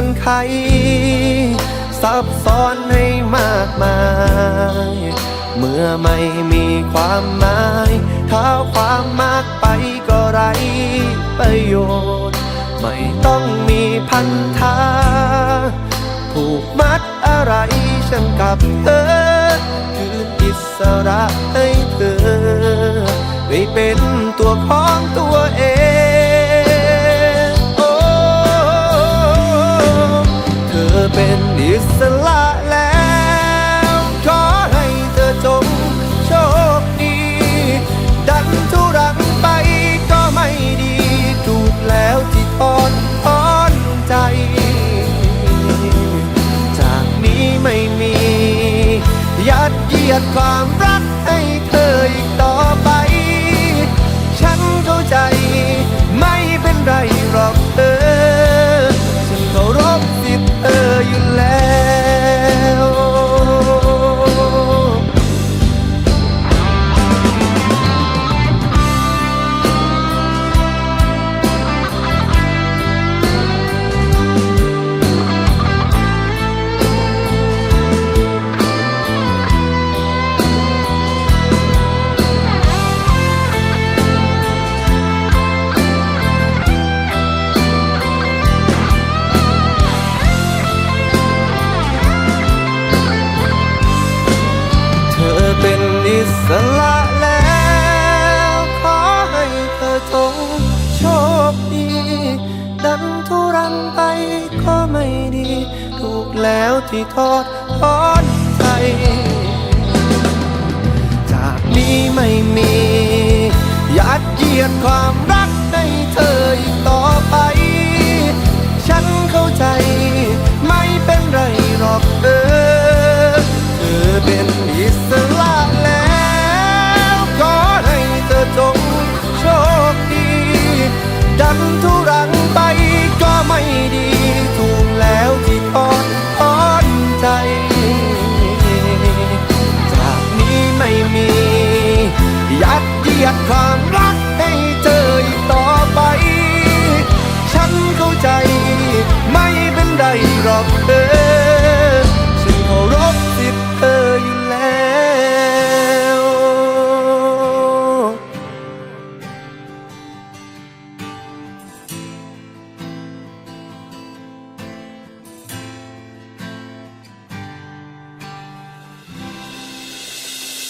อนไข ซับซ้อนให้มากมาย เมื่อไม่มีความหมายถ้าความมากไปก็ไรประโยชน์ ไม่ต้องมีพันธาผูกมัดอะไรฉันกับเธอ เดันทุรังไปก็ไม่ดี ถูกแล้วที่ทอดทอนใจ จากนี้ไม่มียัดเยียดความรักในเธออีกต่อไป ฉันเข้าใจไม่เป็นไรหรอกเออ เธอเป็นอิสระแล้วขอให้เธอจงโชคดี ดันทุรั